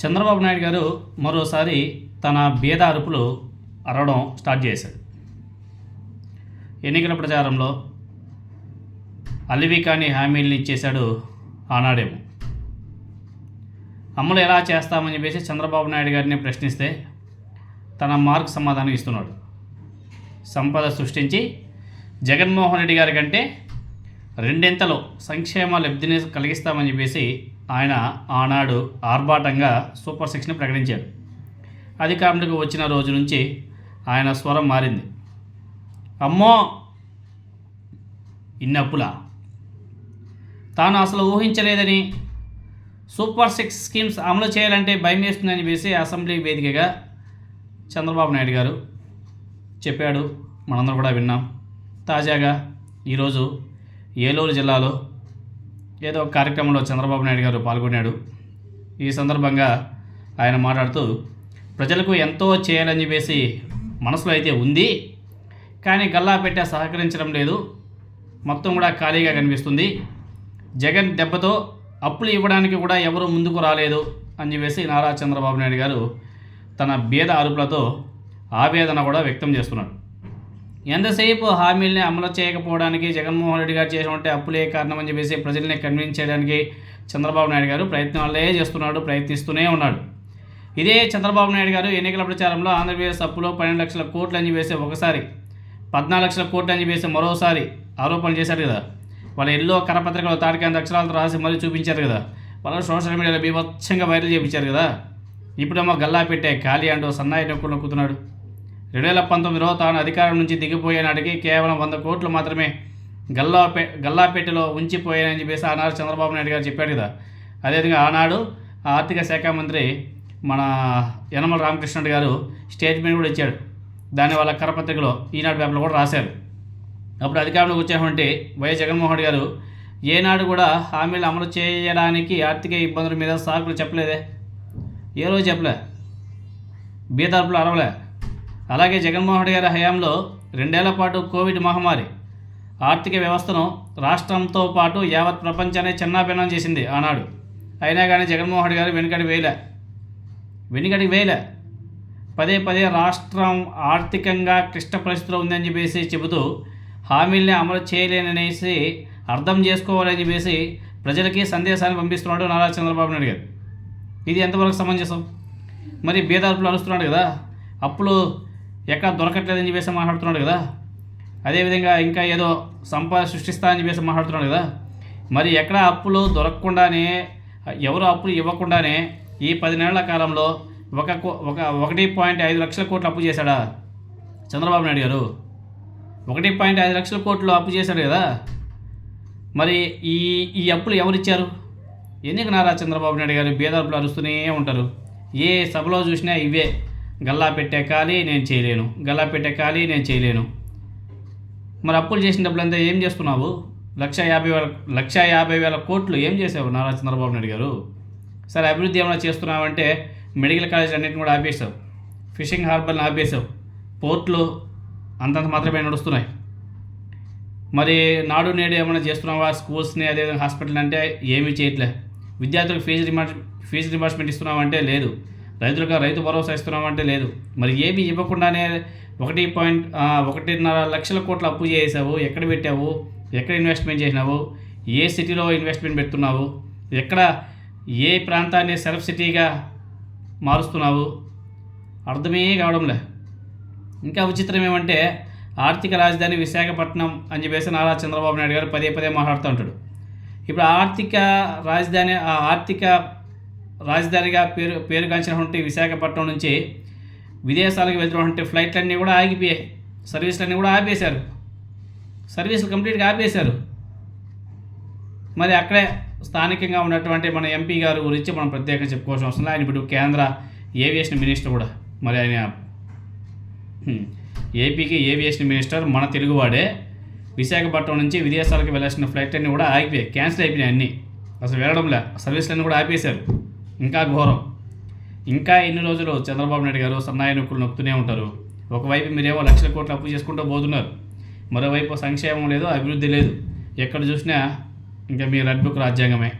చంద్రబాబు నాయుడు గారు మరోసారి తన భేద అరుపులు అరవడం స్టార్ట్ చేశాడు ఎన్నికల ప్రచారంలో అల్లివి కాని హామీలను ఇచ్చేశాడు ఆనాడేమో. అమలు ఎలా చేస్తామని చెప్పేసి చంద్రబాబు నాయుడు గారిని ప్రశ్నిస్తే తన మార్క్ సమాధానం ఇస్తున్నాడు. సంపద సృష్టించి జగన్మోహన్ రెడ్డి గారి కంటే రెండింతలో సంక్షేమ లబ్ధిని కలిగిస్తామని చెప్పేసి ఆయన ఆనాడు ఆర్భాటంగా సూపర్ సిక్స్ని ప్రకటించారు. అధికారంలోకి వచ్చిన రోజు నుంచి ఆయన స్వరం మారింది. అమ్మో! ఇన్ని అప్పులా తాను అసలు ఊహించలేదని. సూపర్ సిక్స్ స్కీమ్స్ అమలు చేయాలంటే భయం వేస్తుందని వేసి అసెంబ్లీ వేదికగా చంద్రబాబు నాయుడు గారు చెప్పాడు. మనందరం కూడా విన్నాం. తాజాగా ఈరోజు ఏలూరు జిల్లాలో ఏదో ఒక కార్యక్రమంలో చంద్రబాబు నాయుడు గారు పాల్గొన్నాడు. ఈ సందర్భంగా ఆయన మాట్లాడుతూ ప్రజలకు ఎంతో చేయాలని చెప్పేసి మనసులో అయితే ఉంది కానీ గల్లా పెట్టే సహకరించడం లేదు. మొత్తం కూడా ఖాళీగా కనిపిస్తుంది. జగన్ దెబ్బతో అప్పులు ఇవ్వడానికి కూడా ఎవరు ముందుకు రాలేదు అని చెప్పేసి నారా చంద్రబాబు నాయుడు గారు తన భేద అరుపులతో ఆవేదన కూడా వ్యక్తం చేస్తున్నాడు ఎంతసేపు హామీల్ని అమలు చేయకపోవడానికి జగన్మోహన్ రెడ్డి గారు చేసినట్టే అప్పులే కారణం అని చెప్పేసి ప్రజల్ని కన్విన్స్ చేయడానికి చంద్రబాబు నాయుడు గారు ప్రయత్నాలే చేస్తున్నాడు ప్రయత్నిస్తూనే ఉన్నాడు. ఇదే చంద్రబాబు నాయుడు గారు ఎన్నికల ప్రచారంలో ఆంధ్రప్రదేశ్ అప్పులో పన్నెండు లక్షల కోట్లు అని చెప్పేసి ఒకసారి పద్నాలుగు లక్షల కోట్లు అని చెప్పేసి మరోసారి ఆరోపణలు చేశారు కదా. వాళ్ళ ఎల్లో కరపత్రికలో తాటికంత అక్షరాలతో రాసి మరీ చూపించారు కదా. వాళ్ళు సోషల్ మీడియాలో బీభత్సంగా వైరల్ చేయించారు కదా. ఇప్పుడేమో గల్లా పెట్టే ఖాళీ అంటూ సన్నాయి నొక్కులు నొక్కుతున్నాడు రెండు వేల పంతొమ్మిదిలో తాను అధికారం నుంచి దిగిపోయే నాటికి కేవలం వంద కోట్లు మాత్రమే గల్లాపే గల్లాపేటలో ఉంచిపోయాయని చెప్పేసి ఆనాడు చంద్రబాబు నాయుడు గారు చెప్పాడు కదా. అదేవిధంగా ఆనాడు ఆ ఆర్థిక శాఖ మంత్రి మన యనమల రామకృష్ణుడు గారు స్టేట్మెంట్ కూడా ఇచ్చాడు. దాని వల్ల కరపత్రికలో ఈనాడు పేపర్లో కూడా రాశారు. అప్పుడు అధికారంలోకి వచ్చేటువంటి వైఎస్ జగన్మోహన్ గారు ఏనాడు కూడా హామీలు అమలు చేయడానికి ఆర్థిక ఇబ్బందుల మీద సాకులు చెప్పలేదే. ఏ రోజు చెప్పలే? బీదార్పులు అరవలే. అలాగే జగన్మోహన్ గారి హయాంలో రెండేళ్ళ పాటు కోవిడ్ మహమ్మారి. ఆర్థిక వ్యవస్థను రాష్ట్రంతో పాటు యావత్ ప్రపంచాన్ని చిన్నాభిన్నం చేసింది ఆనాడు. అయినా కానీ జగన్మోహన్ గారు వెనుకడి వేయలే వెనుకడికి వేయలే పదే పదే రాష్ట్రం ఆర్థికంగా క్లిష్ట పరిస్థితిలో ఉందని చెప్పేసి చెబుతూ హామీల్ని అమలు చేయలేననేసి అర్థం చేసుకోవాలని చెప్పేసి ప్రజలకి సందేశాన్ని పంపిస్తున్నాడు నారా చంద్రబాబు నాయుడు గారు. ఇది ఎంతవరకు సమంజసం? మరి బీదార్పులు అరుస్తున్నాడు కదా. అప్పులు ఎక్కడ దొరకట్లేదని చెప్పేసి మాట్లాడుతున్నాడు కదా? అదేవిధంగా ఇంకా ఏదో సంపద సృష్టిస్తా అని చెప్పేసి మాట్లాడుతున్నాడు కదా? మరి ఎక్కడ అప్పులు దొరకకుండానే ఎవరు అప్పులు ఇవ్వకుండానే ఈ పది నెలల కాలంలో ఒక కో- ఒక ఒకటి పాయింట్ ఐదు లక్షల కోట్లు అప్పు చేశాడా చంద్రబాబు నాయుడు గారు? ఒకటి పాయింట్ ఐదు లక్షల కోట్లు అప్పు చేశాడు కదా? మరి ఈ ఈ అప్పులు ఎవరిచ్చారు? ఎందుకు నారా చంద్రబాబు నాయుడు గారు బేదప్పులు అరుస్తూనే ఉంటారు. ఏ సభలో చూసినా ఇవే. గల్లా పెట్టే ఖాళీ నేను చేయలేను. గల్లా పెట్టే ఖాళీ నేను చేయలేను. మరి అప్పులు చేసిన డబ్బులంతా ఏం చేస్తున్నావు? లక్ష యాభై వేల లక్ష యాభై వేల కోట్లు ఏం చేసావు నారా చంద్రబాబు నాయుడు గారు? సరే అభివృద్ధి ఏమైనా చేస్తున్నావంటే మెడికల్ కాలేజ్ అన్నింటిని కూడా ఆపేసావు ఫిషింగ్ హార్బర్ని ఆపేసావు పోర్ట్లు అంతంత మాత్రమే నడుస్తున్నాయి. మరి నాడు నేడు ఏమైనా చేస్తున్నావా? స్కూల్స్ని అదేవిధంగా హాస్పిటల్ అంటే ఏమీ చేయట్లే. విద్యార్థులకు ఫీజు రిమార్ట్ ఫీజు రిమార్స్మెంట్ ఇస్తున్నామంటే లేదు. రైతులకు రైతు భరోసా ఇస్తున్నామంటే లేదు. మరి ఏమి ఇవ్వకుండానే ఒకటి పాయింట్ ఒకటిన్నర లక్షల కోట్ల అప్పు చేసావు ఎక్కడ పెట్టావు ఎక్కడ ఇన్వెస్ట్మెంట్ చేసినావు ఏ సిటీలో ఇన్వెస్ట్మెంట్ పెడుతున్నావు ఎక్కడ ఏ ప్రాంతాన్ని సెల్ఫ్ సిటీగా మారుస్తున్నావు అర్థమే కావడంలే. ఇంకా విచిత్రం ఏమంటే ఆర్థిక రాజధాని విశాఖపట్నం అని చెప్పేసి నారా చంద్రబాబు నాయుడు గారు పదే పదే మాట్లాడుతూ ఉంటాడు. ఇప్పుడు ఆర్థిక రాజధాని ఆ ఆర్థిక రాజధానిగా పేరు పేరుగాంచినటువంటి విశాఖపట్నం నుంచి విదేశాలకు వెళ్తున్నటువంటి ఫ్లైట్లన్నీ కూడా ఆగిపోయాయి. సర్వీసులన్నీ కూడా ఆపేశారు. సర్వీసులు కంప్లీట్గా ఆపేశారు. మరి అక్కడే స్థానికంగా ఉన్నటువంటి మన ఎంపీ గారు గురించి మనం ప్రత్యేకంగా చెప్పుకోవాల్సిన అవసరం లేదు. ఆయన ఇప్పుడు కేంద్ర ఏవియేషన్ మినిస్టర్ కూడా. మరి ఆయన ఏపీకి ఏవియేషన్ మినిస్టర్ మన తెలుగువాడే. విశాఖపట్నం నుంచి విదేశాలకు వెళ్ళాల్సిన ఫ్లైట్ అన్నీ కూడా ఆగిపోయాయి. క్యాన్సిల్ అయిపోయినాయి అన్నీ. అసలు వెళ్ళడంలే. సర్వీసులన్నీ కూడా ఆపేశారు. ఇంకా ఘోరం. ఇంకా ఎన్ని రోజులు చంద్రబాబు నాయుడు గారు సన్నాయి నొక్కులు నొక్కుతూనే ఉంటారు? ఒకవైపు మీరేమో లక్షల కోట్లు అప్పు చేసుకుంటూ పోతున్నారు. మరోవైపు సంక్షేమం లేదు అభివృద్ధి లేదు. ఎక్కడ చూసినా ఇంకా మీ రెడ్ బుక్ రాజ్యాంగమే.